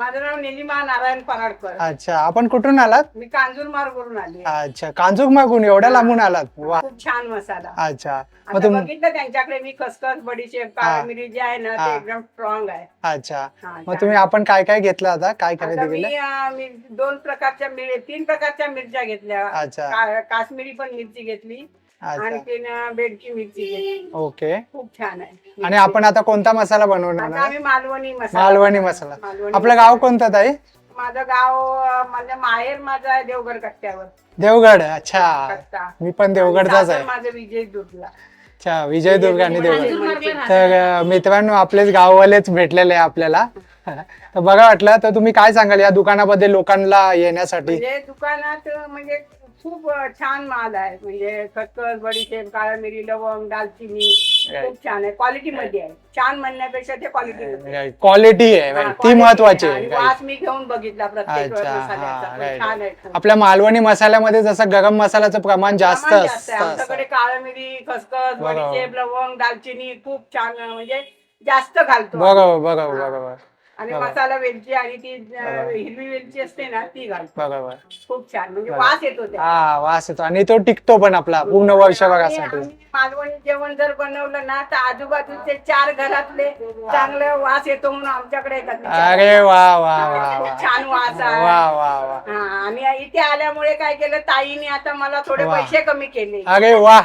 Speaker 3: माझं नाव निलिमा नारायण पराडकर.
Speaker 2: अच्छा आपण कुठून आलात?
Speaker 3: मी कांजूरमार करून आली
Speaker 2: अच्छा कांजूक मागून एवढ्या लांबून आलात. वा.
Speaker 3: खूप छान मसाला.
Speaker 2: अच्छा मग तुम
Speaker 3: बघितलं त्यांच्याकडे मी खसखस बडीशेप
Speaker 2: हा.
Speaker 3: काळी मिरी जे आहे ना
Speaker 2: हा.
Speaker 3: ते एकदम स्ट्रॉंग आहे.
Speaker 2: अच्छा.
Speaker 3: हा,
Speaker 2: मग. तुम्ही आपण काय काय घेतलं आता? काय
Speaker 3: आता
Speaker 2: खरेदी
Speaker 3: मी
Speaker 2: केलं?
Speaker 3: अं, मी दोन प्रकारच्या मिर तीन प्रकारच्या मिरच्या घेतल्या.
Speaker 2: अच्छा.
Speaker 3: का- काश्मीरी पण मिरची घेतली. आणखीन बेडकी मिरची घेतली
Speaker 2: ओके.
Speaker 3: खूप छान आहे.
Speaker 2: आणि आपण आता कोणता मसाला बनवणार
Speaker 3: आता? आम्ही मालवणी मसाला
Speaker 2: मालवणी मसाला.
Speaker 3: मालवणी
Speaker 2: आपलं गाव कोणतं ताई?
Speaker 3: माझं गाव अं, म्हणजे माहेर माझं आहे देवगड कट्ट्यावर.
Speaker 2: देवगड अच्छा.
Speaker 3: कट्टा.
Speaker 2: मी पण देवगडचाच
Speaker 3: सासर
Speaker 2: आहे.
Speaker 3: माझं विजय दुर्गला
Speaker 2: अच्छा विजय दुर्ग आणि देवगड.
Speaker 1: राहतात.
Speaker 2: तर अं, मित्रांनो आपलेच गाववालेच भेटलेले आहे आपल्याला. तर बघा वाटलं तर तुम्ही काय सांगाल या दुकानाबद्दल लोकांना येण्यासाठी?
Speaker 3: म्हणजे दुकानात म्हणजे खूप छान माल आहे. म्हणजे खसखस बडीशेप काळा मिरी लवंग दालचिनी खूप छान आहे. क्वालिटी मध्ये आहे. छान म्हणण्यापेक्षा ते क्वालिटी
Speaker 2: क्वालिटी आहे. ती महत्वाची.
Speaker 3: वास मी घेऊन बघितला प्रत्येक मसाल्याचा. छान आहे.
Speaker 2: आपल्या मालवणी मसाल्यामध्ये जसं गरम मसाल्याचं प्रमाण जास्त. असतं.
Speaker 3: आमच्याकडे काळा मिरी खसखस. बडीशेप लवंग दालचिनी खूप छान म्हणजे जास्त घालतो
Speaker 2: बरोबर बरोबर बरोबर.
Speaker 3: आणि. मसाला वेलची आणि ती अं, हिरवी वेलची असते ना ती घालतो खूप छान. म्हणजे. वास येतो त्या
Speaker 2: हा वास येतो. आणि तो टिकतो पण आपला पूर्ण वर्षभरासाठी
Speaker 3: आणि आम्ही मालवणी जेवण जर बनवलं ना तर आजूबाजूचे चार घरातले चांगले वास येतो म्हणून आमच्याकडे येतात
Speaker 2: अरे वा वा वा वा
Speaker 3: खूप छान वास आहे.
Speaker 2: वा वा वा.
Speaker 3: हा, आणि इथे आल्यामुळे काय केलं ताईने आता मला थोडे
Speaker 2: वा.
Speaker 3: पैसे कमी केले.
Speaker 2: अरे वा.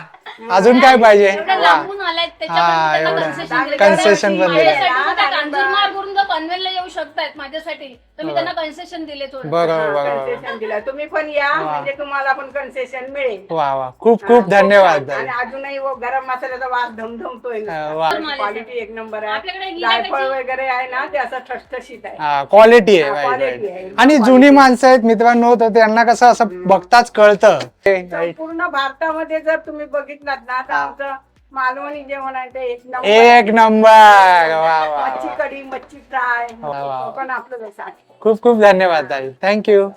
Speaker 2: अजून काय पाहिजे?
Speaker 1: एवढ्या
Speaker 2: वा.
Speaker 1: लांबून आलाय
Speaker 2: हा, एवढं.
Speaker 1: त्याच्यामध्ये
Speaker 2: Concession पण दिले.
Speaker 1: पनवेलला येऊ शकतायत माझ्यासाठी. तर मी त्यांना कन्सेशन दिले थोडं.
Speaker 2: बरोबर बरोबर
Speaker 3: कन्सेशन दिला. तुम्ही पण या म्हणजे तुम्हाला पण कन्सेशन मिळेल.
Speaker 2: वा वा. खूप खूप धन्यवाद
Speaker 3: आणि अजूनही वो गरम मसाल्याचा वास धमधमतोय
Speaker 2: हा, वा.
Speaker 3: क्वालिटी एक नंबर
Speaker 1: आपल्याकडे
Speaker 3: आहे जायफळ वगैरे आहे ना ते असं ठसठशीत आहे.
Speaker 2: हा क्वालिटी आहे
Speaker 3: हा,
Speaker 2: right,
Speaker 3: quality
Speaker 2: right.
Speaker 3: आहे.
Speaker 2: आणि जुनी माणसं आहेत मित्रांनो तर त्यांना कसं असं बघताच कळतं.
Speaker 3: पूर्ण भारतामध्ये जर तुम्ही बघितलात ना तर आमचं मालवणी जेवण आहे ते एक नंबर
Speaker 2: एक नंबर. वा वा
Speaker 3: मच्छी कढी मच्छी फ्राय.
Speaker 2: वा, वा.
Speaker 3: पण आपलं जसं आहे.
Speaker 2: खूप खूप धन्यवाद ताई. थँक्यू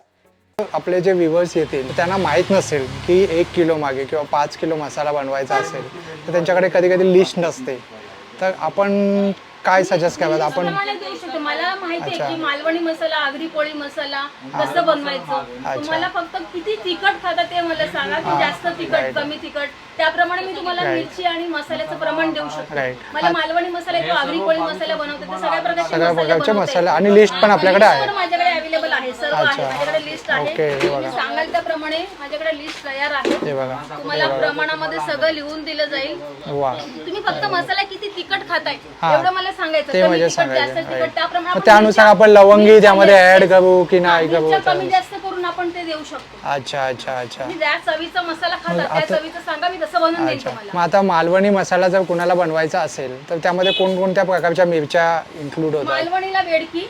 Speaker 2: आपले जे व्ह्युअर्स येतील त्यांना माहीत नसेल की एक किलो मागे किंवा पाच किलो मसाला बनवायचा असेल तर त्यांच्याकडे कधी कधी लिस्ट नसते. तर आपण काय सजेस्ट कराल? आपण
Speaker 1: प्रमाणे देऊ शकतो. मला माहिती
Speaker 2: अच्छा.
Speaker 1: आहे की मालवणी मसाला आगरी पोळी मसाला कसं बनवायचं? तुम्हाला फक्त किती तिखट खाता ते मला सांगा की जास्त तिखट कमी तिखट. त्याप्रमाणे मी तुम्हाला. मिरची आणि मसाल्याचं प्रमाण देऊ शकतो.
Speaker 2: Right.
Speaker 1: मला मालवणी मसाला येतो आगरी पोळी मसाला बनवते सगळ्या प्रकारचे मसाले बनवते.
Speaker 2: आणि लिस्ट पण आपल्याकडे
Speaker 1: List
Speaker 2: आहे.
Speaker 1: पण माझ्याकडे आहे सर्व आहे.
Speaker 2: अच्छा.
Speaker 1: माझ्याकडे लिस्ट आहे.
Speaker 2: Okay, हे
Speaker 1: तुम्ही
Speaker 2: बघा.
Speaker 1: सांगाल त्याप्रमाणे माझ्याकडे लिस्ट तयार आहे.
Speaker 2: हे बघा.
Speaker 1: तुम्हाला प्रमाणामध्ये सगळं लिहून दिलं जाईल.
Speaker 2: वा.
Speaker 1: तुम्ही फक्त मसाला किती तिखट खाताय
Speaker 2: हा.
Speaker 1: एवढं मला सांगायचं.
Speaker 2: ते
Speaker 1: कमी
Speaker 2: म्हणजे
Speaker 1: तिखट जास्त
Speaker 2: सांगायचं.
Speaker 1: तिखट त्याप्रमाणे
Speaker 2: मग
Speaker 1: आपण
Speaker 2: त्यानुसार आपण लवंगी त्यामध्ये ऍड करू की नाही
Speaker 1: हा,
Speaker 2: करू?
Speaker 1: मिरच्या कमी जास्त करून आपण ते देऊ शकतो.
Speaker 2: अच्छा अच्छा अच्छा.
Speaker 1: तुम्ही ज्या चवीचा मसाला खाता त्या
Speaker 2: आता-
Speaker 1: चवीचं सांगा मी तसं बनवून देईल
Speaker 2: अच्छा.
Speaker 1: तुम्हाला.
Speaker 2: मग आता मालवणी मसाला जर कुणाला बनवायचा असेल तर त्यामध्ये कोणकोणत्या प्रकारच्या मिरच्या इन्क्लूड होतात?
Speaker 1: मालवणीला वेडकी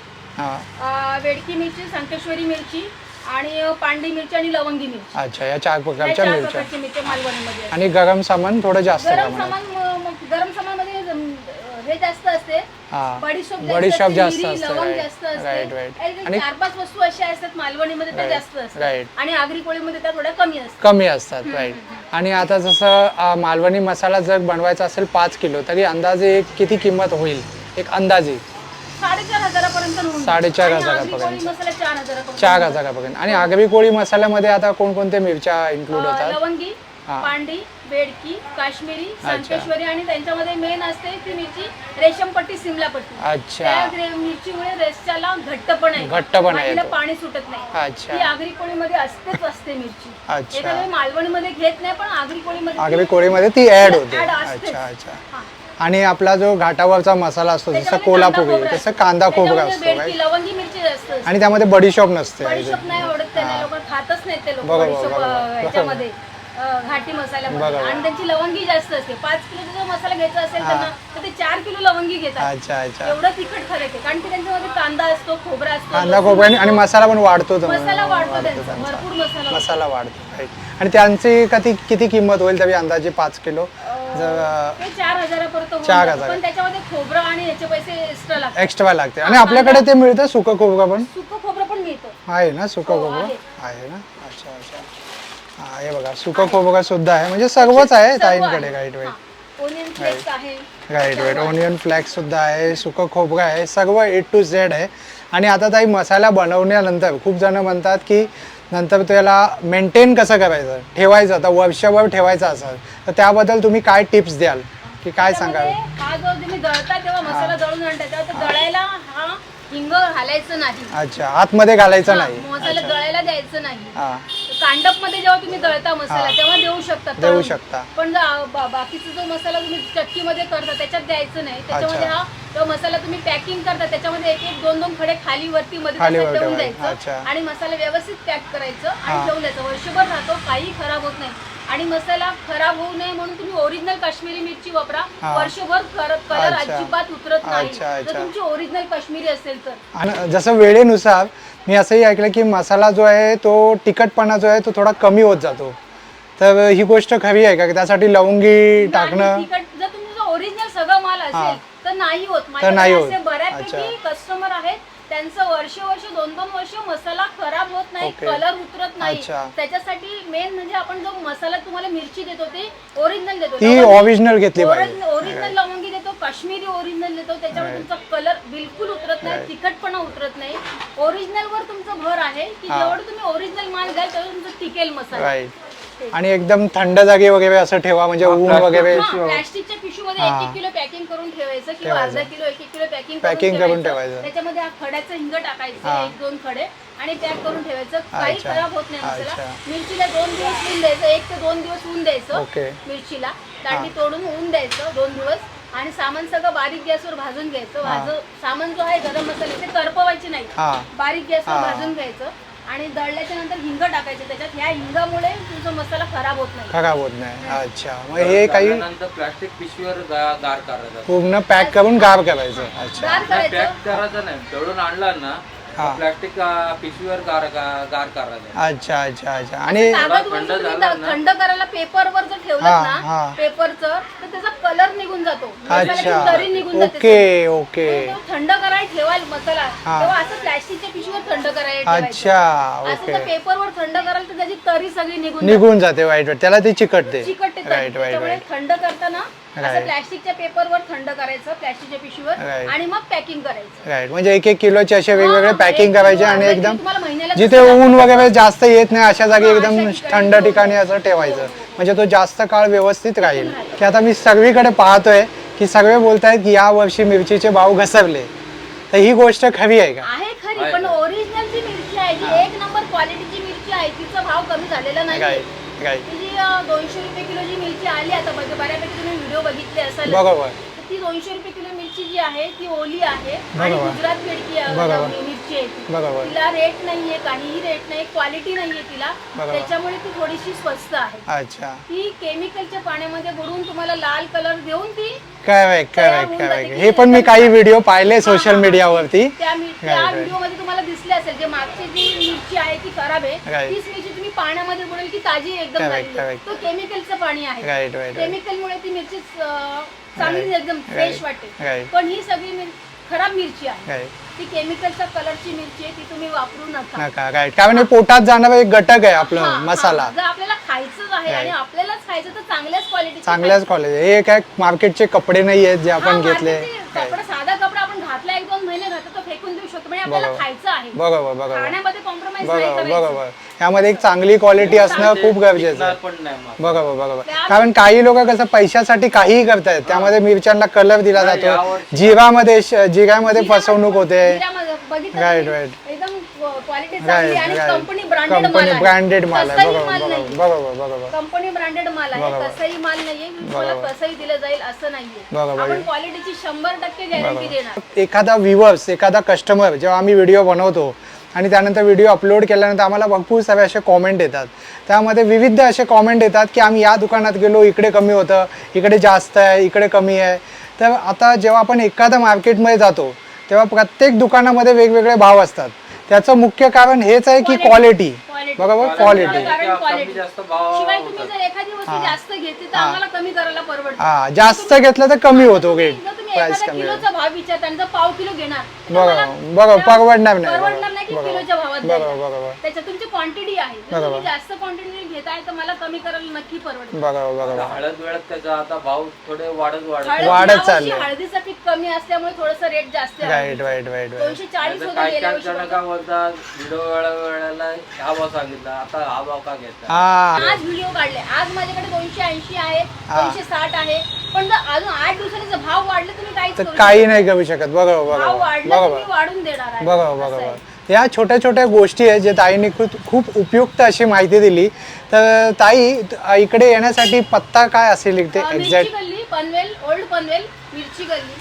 Speaker 1: वेडकी मिरची संकेश्वरी मिरची आणि पांडी मिरची आणि लवंगी मिरची.
Speaker 2: अच्छा या चार
Speaker 1: या
Speaker 2: प्रकारच्या
Speaker 1: चार
Speaker 2: मिरच्या.
Speaker 1: प्रकारची मिरची मालवणीमध्ये आहे.
Speaker 2: आणि गरम सामान थोडं जास्त
Speaker 1: गरम
Speaker 2: प्रमाणात.
Speaker 1: सामान म- गरम सामानमध्ये हे जास्त असते.
Speaker 2: हा.
Speaker 1: बडीशोप
Speaker 2: बडीशोप जास्त
Speaker 1: मिरी,
Speaker 2: असते
Speaker 1: लवंग
Speaker 2: right,
Speaker 1: जास्त
Speaker 2: right, right.
Speaker 1: असते आणि
Speaker 2: आणि
Speaker 1: चार पाच वस्तू अशा असतात मालवणीमध्ये त्या
Speaker 2: Right,
Speaker 1: जास्त असतात. आणि आगरी कोळीमध्ये त्या थोड्या कमी असतात.
Speaker 2: कमी असतात राईट आणि आता जसं अ, मालवणी मसाला जर बनवायचा असेल पाच किलो तरी अंदाजे किती किंमत होईल? एक अंदाजे.
Speaker 1: साडेचार हजारापर्यंत होऊन जाईल.
Speaker 2: साडेचार
Speaker 1: आणि
Speaker 2: हजारापर्यंत.
Speaker 1: आगरी कोळी मसाला चार हजारापर्यंत
Speaker 2: चार हजारापर्यंत आणि आगरी कोळी मसाल्यामध्ये आता कोणकोणत्या मिरच्या इन्क्लूड
Speaker 1: अं,
Speaker 2: होतात
Speaker 1: लवंगी
Speaker 2: हा.
Speaker 1: पांडी बेडकी काश्मीरी संकेश्वरी आणि त्यांच्यामध्ये मेन असते ती मिरची रेशमपट्टी सिमला पट्टी
Speaker 2: अच्छा
Speaker 1: त्या ग्रे- मिरचीमुळे घट्टपण
Speaker 2: घट्टपणा येतो.
Speaker 1: पाणी सुटत नाही
Speaker 2: अच्छा.
Speaker 1: आगरी कोळीमध्ये असतेच असते मिरची
Speaker 2: अच्छा.
Speaker 1: एखाद्या मालवणीमध्ये घेत नाही पण आगरी कोळीमध्ये
Speaker 2: आगरी कोळीमध्ये ती ऍड होते
Speaker 1: Add असतेच.
Speaker 2: अच्छा अच्छा
Speaker 1: हा.
Speaker 2: आणि आपला जो घाटावरचा मसाला असतो जसं
Speaker 1: त्याच्यामध्ये
Speaker 2: कोल्हापुरी
Speaker 1: कांदा खोबरा
Speaker 2: तसं. कांदा खोबरा
Speaker 1: त्याच्यामध्ये
Speaker 2: असतो
Speaker 1: बेडकी,
Speaker 2: right?
Speaker 1: लवंगी मिरची जास्त असते.
Speaker 2: आणि त्यामध्ये बडीशॉप नसते
Speaker 1: बडीशोप नाही आवडत त्यांना लोक खातच नाहीत ते लोक
Speaker 2: बरोबर,
Speaker 1: बडीशोप
Speaker 2: बरोबर.
Speaker 1: अं, ह्याच्यामध्ये अं, घाटी मसाल्यामध्ये
Speaker 2: बरोबर.
Speaker 1: आणि त्यांची लवंगी जास्त असते पाच किलो जर मसाला घ्यायचा असेल त्यांना तर ते चार किलो लवंगी घेतात
Speaker 2: अच्छा अच्छा
Speaker 1: एवढं तिखट खरं ते कारण की त्यांच्यामध्ये कांदा असतो खोबरा असतो
Speaker 2: कांदा
Speaker 1: लसूण
Speaker 2: खोबरा आणि- आणि
Speaker 1: असतो.
Speaker 2: मसाला पण वाढतो तो
Speaker 1: मसाला वाढतो त्यांचा. भरपूर मसाला वाढतो.
Speaker 2: मसाला वाढतो right. आणि त्यांची किती किती किंमत होईल तरी अंदाजे पाच किलो जर
Speaker 1: ते चार हजारापर्यंत होऊन
Speaker 2: चार
Speaker 1: जातं.
Speaker 2: हजार.
Speaker 1: पण त्याच्यामध्ये खोबरं आणि याचे पैसे एक्स्ट्रा लागतात.
Speaker 2: एक्स्ट्रा लागते. आणि आपल्याकडे ते मिळतं? सुकं खोबरं पण?
Speaker 1: सुकं खोबरं पण मिळतं.
Speaker 2: आहे ना सुकं
Speaker 1: हो,
Speaker 2: खोबरं?
Speaker 1: आहे.
Speaker 2: आहे ना? अच्छा अच्छा. हा हे बघा सुकं खोबरं सुद्धा आहे. म्हणजे सर्वच आहे ताईंकडे राईट राईट
Speaker 1: ओनियन फ्लेक्स आहे.
Speaker 2: राईट राईट ओनियन फ्लॅक्स सुद्धा आहे सुकं खोबरं आहे सर्व ए टू झेड आहे. आणि आता ताई मसाला बनवण्यानंतर खूप जण म्हणतात की नंतर त्याला मेंटेन कसं करायचं? ठेवायचं. आता वर्षभर ठेवायचं असेल तर त्याबद्दल तुम्ही काय टिप्स द्याल? की काय सांगाल?
Speaker 1: हा जो तुम्ही दळता तेव्हा मसाला दळून आणता तेव्हा ते दळायला हा हिंग घालायचं नाही.
Speaker 2: अच्छा आतमध्ये घालायचं
Speaker 1: हा,
Speaker 2: नाही.
Speaker 1: मसाला दळायला द्यायचं नाही.
Speaker 2: हा.
Speaker 1: कांडपमध्ये जेव्हा तुम्ही दळता मसाला
Speaker 2: हा.
Speaker 1: तेव्हा देऊ शकता
Speaker 2: देऊ
Speaker 1: तळून.
Speaker 2: शकता.
Speaker 1: पण बा- बाकीचा जो मसाला तुम्ही चक्की मध्ये करता त्याच्यात द्यायचं नाही. त्याच्यामध्ये
Speaker 2: अच्छा.
Speaker 1: हा जो मसाला तुम्ही पॅकिंग करता त्याच्यामध्ये एक एक दोन दोन खडे खाली वरती मध्ये
Speaker 2: खाली
Speaker 1: तसं
Speaker 2: वर
Speaker 1: ठेवून.
Speaker 2: अच्छा.
Speaker 1: द्यायचं आणि मसाला व्यवस्थित पॅक करायचं
Speaker 2: हा.
Speaker 1: आणि ठेवून द्यायचं वर्षभर राहतो काही खराब होत नाही आणि मसाला खराब होऊ नये म्हणून तुम्ही ओरिजिनल काश्मीरी मिरची वापरा
Speaker 2: हा.
Speaker 1: वर्षभर कलर
Speaker 2: अच्छा.
Speaker 1: अजिबात उतरत नाही
Speaker 2: अच्छा,
Speaker 1: जर
Speaker 2: अच्छा.
Speaker 1: तुमची ओरिजिनल काश्मीरी असेल तर
Speaker 2: आणि जसं वेळेनुसार मी असंही ऐकलं की मसाला जो आहे तो तिखटपणा जो आहे तो थोडा कमी होत जातो तर ही गोष्ट खरी आहे का की त्यासाठी लवंगी टाकणं
Speaker 1: तिखट जर तुमचं ओरिजिनल सगळं माल
Speaker 2: हा.
Speaker 1: असेल तर नाही होत
Speaker 2: नाही
Speaker 1: माझ्याकडे
Speaker 2: होत.
Speaker 1: असे बऱ्यापैकी
Speaker 2: अच्छा.
Speaker 1: कस्टमर आहेत त्यांचं वर्ष वर्ष दोन दोन वर्ष मसाला खराब होत नाही
Speaker 2: ओके.
Speaker 1: कलर उतरत नाही
Speaker 2: अच्छा.
Speaker 1: त्याच्यासाठी मेन म्हणजे आपण जो मसाला तुम्हाला मिरची देतो ते ओरिजिनल देतो
Speaker 2: ती ओरिजिनल घेतली पाहिजे
Speaker 1: ओरिजिनल लवंगी देतो काश्मीरी ओरिजिनल देतो
Speaker 2: Right.
Speaker 1: तुमचा कलर बिलकुल उतरत नाही
Speaker 2: Right.
Speaker 1: तिखटपणा उतरत नाही ओरिजिनल वर तुमचं भर आहे की
Speaker 2: हा.
Speaker 1: जेवढं तुम्ही ओरिजिनल माल घ्याल तेवढं तुमचं टिकेल मसाला
Speaker 2: आणि एकदम थंड जागी वगैरे असं ठेवा म्हणजे ऊन. वगैरे
Speaker 1: प्लॅस्टिकच्या
Speaker 2: हा.
Speaker 1: एक एक किलो पॅकिंग करून ठेवायचं किंवा. अर्धा किलो एक एक किलो पॅकिंग
Speaker 2: Packing करून ठेवायचं.
Speaker 1: त्याच्यामध्ये खड्याचं हिंग टाकायचं. एक दोन खडे आणि पॅक करून ठेवायचं काही. खराब होत नाही. मसाला मिरचीला दोन दिवस ऊन द्यायचं एक ते दोन दिवस ऊन द्यायचं
Speaker 2: ओके
Speaker 1: मिरचीला दांडी तोडून ऊन द्यायचं दोन दिवस आणि सामान सगळं बारीक गॅसवर भाजून घ्यायचं सामान जो आहे गरम मसाले ते करपवायचे नाही बारीक गॅसवर. भाजून घ्यायचं आणि दळल्याच्या नंतर हिंग टाकायचं. त्याच्यात ह्या हिंगामुळे तुमचा मसाला खराब होत नाही.
Speaker 2: खराब होत नाही. अच्छा. मग हे काही
Speaker 4: नंतर प्लास्टिक पिशवीवर गा- गार करायचं.
Speaker 2: पूर्ण पॅक करून गार करायचं. अच्छा.
Speaker 1: गार करायचं.
Speaker 4: पॅक करायचं नाही. दळून आणला ना
Speaker 2: हा.
Speaker 4: प्लास्टिक पिशवीवर गार गा- गार करायचं
Speaker 2: अच्छा अच्छा अच्छा. आणि
Speaker 1: कागद
Speaker 4: थंड
Speaker 1: वरती तुम्ही
Speaker 4: झालं
Speaker 1: द-
Speaker 4: ना?
Speaker 1: थंड करायला पेपरवर जर ठेवलं
Speaker 2: हा,
Speaker 1: ना. पेपरचं तर त्याचा कलर निघून जातो. मसाल्याची
Speaker 2: अच्छा.
Speaker 1: तरी निघून जाते
Speaker 2: ओके ओके.
Speaker 1: तो थंड करायला ठेवायला मसाला.
Speaker 2: हा.
Speaker 1: तेव्हा असं प्लॅस्टिकच्या पिशवीवर थंड करायला ठेवायचं.
Speaker 2: अच्छा
Speaker 1: असं
Speaker 2: ओके.
Speaker 1: जर पेपरवर थंड कराल तर त्याची तरी सगळी निघून
Speaker 2: निघून जाते. वाईट वाईट त्याला ती चिकटते.
Speaker 1: चिकटते.
Speaker 2: राईट राईट
Speaker 1: थंड करताना असं. प्लॅस्टिकच्या पेपरवर थंड करायचं प्लॅस्टिकच्या पिशवीवर. आणि मग पॅकिंग करायचं.
Speaker 2: राईट म्हणजे एक एक किलोचे असे वेगवेगळे पॅकिंग करायचे आणि एकदम जिथे ऊन? वगैरे जास्त येत नाही अशा जागी एकदम थंड. ठिकाणी असं ठेवायचं. म्हणजे तो जास्त काळ व्यवस्थित राहील. की आता मी सगळीकडे पाहतोय की सगळे बोलतायत की या वर्षी मिरचीचे भाव घसरले. तर ही गोष्ट खरी आहे का?
Speaker 1: आहे खरी पण? ओरिजिनल जी मिरची आहे जी एक नंबर क्वालिटीची मिरची आहे तिचा भाव कमी झालेला नाही दोनशे रुपये किलो जी मिरची आली आता बघ बऱ्यापैकी तुम्ही व्हिडिओ बघितले असाल
Speaker 2: बरोबर
Speaker 1: ती दोनशे रुपये किलो मिरची जी आहे ती ओली आहे आणि. गुजरात बेडकी
Speaker 2: बरोबर.
Speaker 1: मिरची आहे ती तिला रेट नाहीये काहीही रेट नाही क्वालिटी नाहीये तिला. त्याच्यामुळे ती थोडीशी स्वस्त आहे
Speaker 2: अच्छा
Speaker 1: ती केमिकलच्या पाण्यामध्ये बुडवून तुम्हाला लाल कलर देऊन ती
Speaker 2: काय वाईट काय वाईट काय वाईट हे पण मी काही व्हिडिओ पाहिले सोशल. मीडियावरती
Speaker 1: त्या मी- त्या
Speaker 2: Right, right.
Speaker 1: व्हिडिओमध्ये तुम्हाला दिसले असेल जे मागची जी मिरची आहे ती खराब आहे
Speaker 2: Right.
Speaker 1: तीच मिरची तुम्ही पाण्यामध्ये बुडेल की ताजी एकदम
Speaker 2: Correct, correct.
Speaker 1: तो केमिकलचं पाणी आहे.
Speaker 2: राईट राईट राईट
Speaker 1: केमिकलमुळे ती मिरची अं, चांगली एकदम फ्रेश
Speaker 2: Right.
Speaker 1: वाटते पण ही सगळी मिर- खराब मिरची आहे.
Speaker 2: राईट
Speaker 1: ती केमिकलच्या कलरची मिरची आहे ती तुम्ही वापरू नका.
Speaker 2: नका राईट कारण हे पोटात जाणारा एक घटक आहे
Speaker 1: हा,
Speaker 2: आपलं
Speaker 1: हा.
Speaker 2: मसाला.
Speaker 1: जर आपल्याला खायचंच आहे आणि
Speaker 2: Right.
Speaker 1: आपल्यालाच खायचं तर चांगल्याच क्वालिटी
Speaker 2: चांगल्याच कॉलेज हे काय मार्केटचे कपडे नाही आहेत जे आपण घेतले. काय
Speaker 1: कपडा साधा कपडा आपण घातला एक दोन महिने घातला तो फेकून देऊ शकतो म्हणजे आपल्याला
Speaker 2: बरोबर.
Speaker 1: खायचं आहे.
Speaker 2: बरोबर बरोबर
Speaker 1: खाण्यामध्ये कॉम्प्रोमाइज नाही
Speaker 2: बरोबर
Speaker 1: करायचं
Speaker 2: बरोबर यामध्ये एक चांगली क्वालिटी असणं खूप गरजेचं
Speaker 4: टिकणार
Speaker 2: आहे
Speaker 4: पण नाही मग.
Speaker 2: बरोबर बरोबर
Speaker 1: त्या-
Speaker 2: कारण काही लोक कसं पैशासाठी काहीही करतायत. त्यामध्ये मिरच्यांना कलर दिला
Speaker 4: नाही,
Speaker 2: जातो.
Speaker 4: यावर्षी-
Speaker 2: जिरामध्ये श- जिऱ्यामध्ये फसवणूक होते.
Speaker 1: जिऱ्यामध्ये बघितलं
Speaker 2: Right,
Speaker 1: तुम्ही?
Speaker 2: right.
Speaker 1: क्वालिटी आणि कंपनी ब्रँडेड माल
Speaker 2: कंपनी
Speaker 1: आहे.
Speaker 2: ब्रँडेड माल आहे.
Speaker 1: कसाही
Speaker 2: बरोबर
Speaker 1: माल
Speaker 2: बरोबर. बरोबर बरोबर
Speaker 1: कंपनी ब्रँडेड माल आहे.
Speaker 2: बरोबर.
Speaker 1: कसाही माल नाहीये. तुम्हाला
Speaker 2: बरोबर.
Speaker 1: कसंही दिलं जाईल असं नाहीये.
Speaker 2: बरोबर.
Speaker 1: आपण क्वालिटीची शंभर टक्के गॅरंटी देणार.
Speaker 2: एखादा व्ह्युअर्स एखादा कस्टमर जेव्हा आम्ही व्हिडिओ बनवतो आणि त्यानंतर व्हिडिओ अपलोड केल्यानंतर आम्हाला भरपूर सारे असे कॉमेंट येतात. त्यामध्ये विविध असे कॉमेंट येतात की आम्ही या दुकानात गेलो इकडे कमी होतं इकडे जास्त आहे इकडे कमी आहे. तर आता जेव्हा आपण एखाद्या मार्केटमध्ये जातो तेव्हा प्रत्येक दुकानामध्ये वेगवेगळे भाव असतात. त्याचं मुख्य कारण हेच आहे की क्वालिटी. बरोबर. क्वालिटी
Speaker 1: कारण
Speaker 4: कमी
Speaker 1: quality.
Speaker 4: जास्त भाव
Speaker 1: शिवाय तुम्ही जर एखादी वस्तू जास्त घेतली तर आम्हाला कमी करायला परवडतं.
Speaker 2: हा जास्त घेतलं तर कमी होतो रेट प्राइस कमी
Speaker 1: किलोचा भाव विचारता आणि जर पाव किलो घेणार. तर
Speaker 2: बरोबर
Speaker 1: तुम्हाला
Speaker 2: बरोबर
Speaker 1: त्या-
Speaker 2: परवडणार नाही.
Speaker 1: परवडणार नाही की किलोच्या भावात.
Speaker 2: बरोबर
Speaker 1: त्याच्यात तुमची क्वांटिटी आहे. जर. तुम्ही जास्त क्वांटिटी घेताय तर मला कमी करायला नक्की परवडेल
Speaker 2: बरोबर बरोबर
Speaker 4: हळद वेळात त्याचा आता भाव थोडे वाढत वाढत
Speaker 1: हळद
Speaker 2: वाढत
Speaker 1: यावर्षी
Speaker 2: चाललंय.
Speaker 1: हळदीचं पीक कमी असल्यामुळे थोडस रेट जास्त आहे.
Speaker 2: राईट राईट राईट राईट
Speaker 1: दोनशे चाळीस होतं गेल्या वर्षी
Speaker 4: जण काय बोलतात व्हिडिओ वेळा वेळेला हा भाव सांगितला. आता हा भाव का घेतला?
Speaker 2: हा.
Speaker 1: आज व्हिडिओ काढले. आज माझ्याकडे दोनशे ऐंशी आहे. दोनशे साठ आहे. पण जर अजून आठ दिवसांनी जर भाव वाढले काहीच
Speaker 2: तर काही नाही करू शकत.
Speaker 1: देणार आहे.
Speaker 2: बरोबर
Speaker 1: असं आहे.
Speaker 2: बरोबर या छोट्या छोट्या गोष्टी आहेत जे ताईने खूप खूप उपयुक्त अशी माहिती दिली. तर ताई इकडे येण्यासाठी पत्ता काय असेल
Speaker 1: मिरची
Speaker 2: एक्झॅक्ट?
Speaker 1: गल्ली पनवेल ओल्ड पनवेल मिरची गल्ली.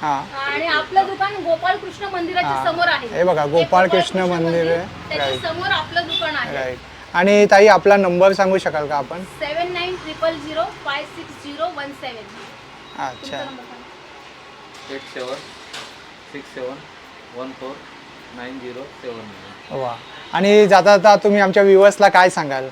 Speaker 2: हा.
Speaker 1: आणि आपलं दुकान गोपाळ कृष्ण मंदिराच्या
Speaker 2: हा.
Speaker 1: समोर आहे.
Speaker 2: हे बघा, गोपाळ कृष्ण मंदिर आहे.
Speaker 1: समोर आपलं दुकान आहे.
Speaker 2: राईट आणि ताई आपला नंबर सांगू शकाल का आपण?
Speaker 1: Seven nine triple zero five six zero one seven
Speaker 2: अच्छा.
Speaker 4: Eight seven six seven one four nine zero seven nine.
Speaker 2: वा. आणि जाता जाता तुम्ही आमच्या व्ह्युअर्सला काय सांगाल?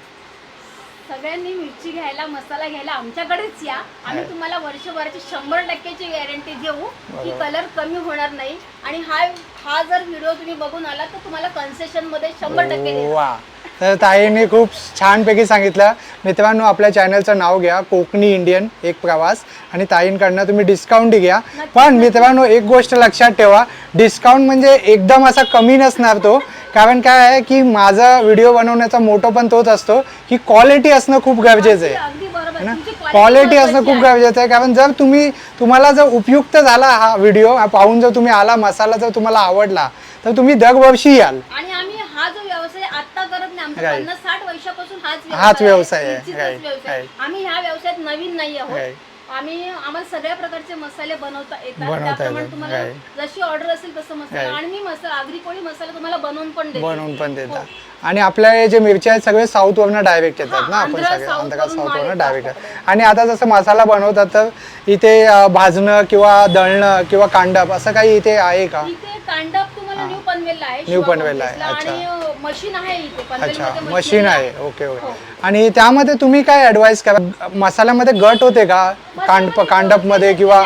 Speaker 1: सगळ्यांनी मिरची घ्यायला मसाला घ्यायला आमच्याकडेच या. आम्ही तुम्हाला वर्षभराची शंभर टक्क्याची गॅरंटी देऊ. की कलर कमी होणार नाही. आणि हा हा जर व्हिडिओ तुम्ही बघून आला तर तुम्हाला कन्सेशनमध्ये शंभर टक्के.
Speaker 2: वा. तर ताईने खूप छानपैकी सांगितलं. मित्रांनो आपल्या चॅनलचं नाव घ्या कोकणी इंडियन एक प्रवास. आणि ताईंकडनं तुम्ही डिस्काउंटही घ्या. पण मित्रांनो एक गोष्ट लक्षात ठेवा. डिस्काउंट म्हणजे एकदम असा कमी नसणार तो. कारण काय आहे की माझा व्हिडिओ बनवण्याचा मोठो पण तोच असतो की क्वालिटी असणं खूप गरजेचं आहे. ना? क्वालिटी असणं खूप. गरजेचं आहे. कारण जर तुम्ही तुम्हाला जर उपयुक्त झाला हा व्हिडिओ पाहून जर तुम्ही आला मसाला जर तुम्हाला आवडला तर तुम्ही दरवर्षी याल.
Speaker 1: आणि आम्ही हा जो व्यवसाय आता आमचा
Speaker 2: Right.
Speaker 1: पन्नास साठ वर्षापासून हाच
Speaker 2: हाच व्यवसाय आहे.
Speaker 1: मिरचीचाच
Speaker 2: Right,
Speaker 1: व्यवसाय.
Speaker 2: right.
Speaker 1: आम्ही ह्या व्यवसायात नवीन नाही आहोत. आम्ही आम्हाला सगळ्या प्रकारचे मसाले बनवता येतात
Speaker 2: बनवता
Speaker 1: त्याप्रमाणे
Speaker 2: येतात.
Speaker 1: तुम्हाला
Speaker 2: Right.
Speaker 1: जशी ऑर्डर असेल तसं मसाला
Speaker 2: Right.
Speaker 1: आणि मी मसाला आगरी कोळी मसाला तुम्हाला बनवून पण देते
Speaker 2: बनवून पण देतात आणि आपल्या जे मिरच्या आहेत सगळे साऊथ वरनं डायरेक्ट येतात ना आपण सगळे
Speaker 1: south
Speaker 2: आंध्र
Speaker 1: वरून
Speaker 2: साऊथ
Speaker 1: माल
Speaker 2: वरनं
Speaker 1: येतो
Speaker 2: डायरेक्ट. आणि आता जसं मसाला बनवतात तर इथे भाजणं किंवा दळणं किंवा कांडप असं काही इथे आहे का
Speaker 1: इथे कांडप तुम्हाला न्यू पनवेलला आहे
Speaker 2: न्यू
Speaker 1: शिवा
Speaker 2: पनवेलला आहे,
Speaker 1: कॉम्प्लेक्सला.
Speaker 2: अच्छा.
Speaker 1: मशीन आहे
Speaker 2: अच्छा मशीन आहे ओके ओके
Speaker 1: हो.
Speaker 2: आणि त्यामध्ये तुम्ही काय ऍडवाइस करा मसाल्यामध्ये गट होते का कांड कांडपमध्ये किंवा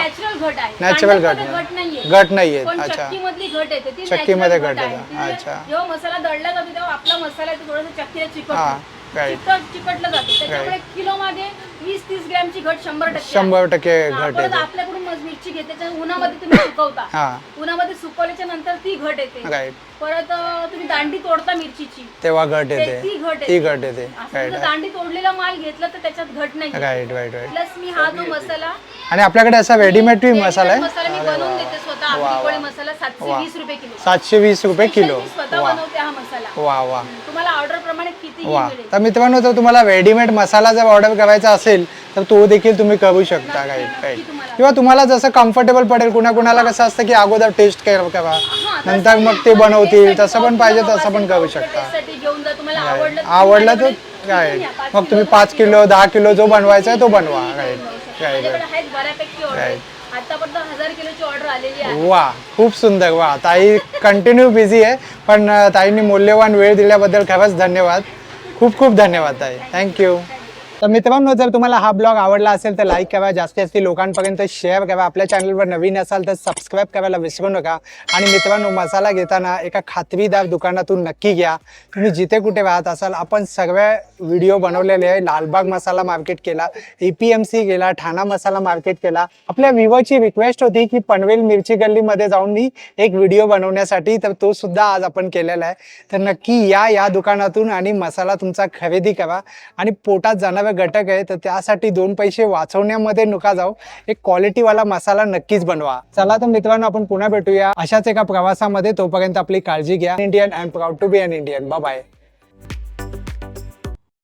Speaker 1: नॅचरल घट
Speaker 2: घट.
Speaker 1: घट नाहीये
Speaker 2: गट नाहीये
Speaker 1: पण
Speaker 2: अच्छा
Speaker 1: घट
Speaker 2: चक्कीमध्ये घट. येते. अच्छा.
Speaker 1: जेव्हा मसाला दळला जातो तेव्हा आहे चिकट चिकटलं जातं. त्याच्यामुळे किलो मध्ये वीस तीस ग्रॅमची घट शंभर टक्के आहे.
Speaker 2: शंभर टक्के
Speaker 1: हा,
Speaker 2: घट
Speaker 1: परत
Speaker 2: येते.
Speaker 1: आपल्याकडून मिरची घेते. त्याच्या उन्हामध्ये तुम्ही सुकवता.
Speaker 2: हा.
Speaker 1: उन्हामध्ये सुकवल्याच्या नंतर ती घट येते.
Speaker 2: राईट
Speaker 1: परत अं, तुम्ही दांडी तोडता मिरचीची.
Speaker 2: तेव्हा घट
Speaker 1: ते-
Speaker 2: येते.
Speaker 1: ती घट येते.
Speaker 2: घट येते.
Speaker 1: असं
Speaker 2: राईट
Speaker 1: जर दांडी तोडलेला माल घेतला तर त्याच्यात घट नाही
Speaker 2: राईट राईट राईट
Speaker 1: प्लस मी हा जो मसाला
Speaker 2: आणि आपल्याकडे असा रेडीमेड बी मसाला आहे?
Speaker 1: मसाला मी बनवून देते स्वतः. मसाला सातशे वीस रुपये किलो.
Speaker 2: सातशे वीस रुपये किलो.
Speaker 1: मी स्वतः
Speaker 2: वा.
Speaker 1: बनवते हा मसाला.
Speaker 2: वा वा.
Speaker 1: तुम्हाला ऑर्डर प्रमाणे कितीही
Speaker 2: वा. तर मित्रांनो जर तुम्हाला रेडीमेड मसाला जर ऑर्डर करायचा असेल तर तो देखील तुम्ही करू शकता राईट
Speaker 1: तुम्हाला.
Speaker 2: किंवा तुम्हाला जसं कम्फर्टेबल पडेल कुणा कुणाला कसं असतं की अगोदर टेस्ट करा. नंतर मग ते बनवतील तसं पण पाहिजे तसं पण करू शकता.
Speaker 1: आवडलं तर
Speaker 2: आवडला तर
Speaker 1: माझ्याकडे
Speaker 2: राईट
Speaker 1: घेऊन या. पाच
Speaker 2: मग तुम्ही पाच किलो. दहा किलो जो बनवायचा आहे तो बनवा राईट
Speaker 1: शकता.
Speaker 2: राईट
Speaker 1: माझ्याकडे आहेत बऱ्यापैकी ऑर्डर आतापर्यंत हजार किलोची ऑर्डर आलेली आहे
Speaker 2: वा खूप सुंदर. वा ताई कंटिन्यू बिझी आहे पण ताईंनी मूल्यवान वेळ दिल्याबद्दल खरंच धन्यवाद. खूप खूप धन्यवाद ताई. थँक्यू तर मित्रांनो जर तुम्हाला हा ब्लॉग आवडला असेल तर लाईक करा जास्तीत जास्त लोकांपर्यंत शेअर करा. आपल्या चॅनलवर नवीन असाल तर सबस्क्राईब करायला विसरू नका. आणि मित्रांनो मसाला घेताना एका खात्रीदार दुकानातून नक्की घ्या. तुम्ही जिथे कुठे राहत असाल आपण सगळे व्हिडिओ बनवलेले आहे. लालबाग मसाला मार्केट केला ए पी एम सी गेला ठाणा मसाला मार्केट केला. आपल्या विवोची रिक्वेस्ट होती की पनवेल मिरची गल्लीमध्ये जाऊन मी एक व्हिडिओ बनवण्यासाठी तर तो सुद्धा आज आपण केलेला आहे. तर नक्की या या दुकानातून आणि मसाला तुमचा खरेदी करा. आणि पोटात जाणारे घटक आहे तर त्यासाठी दोन पैसे वाचवण्यामध्ये नुका जाऊ. एक क्वालिटीवाला मसाला नक्कीच बनवा. चला तर मित्रांनो आपण पुन्हा भेटूया. अशाच एका प्रवासामध्ये तोपर्यंत आपली काळजी घ्या. Indian and proud to be an Indian bye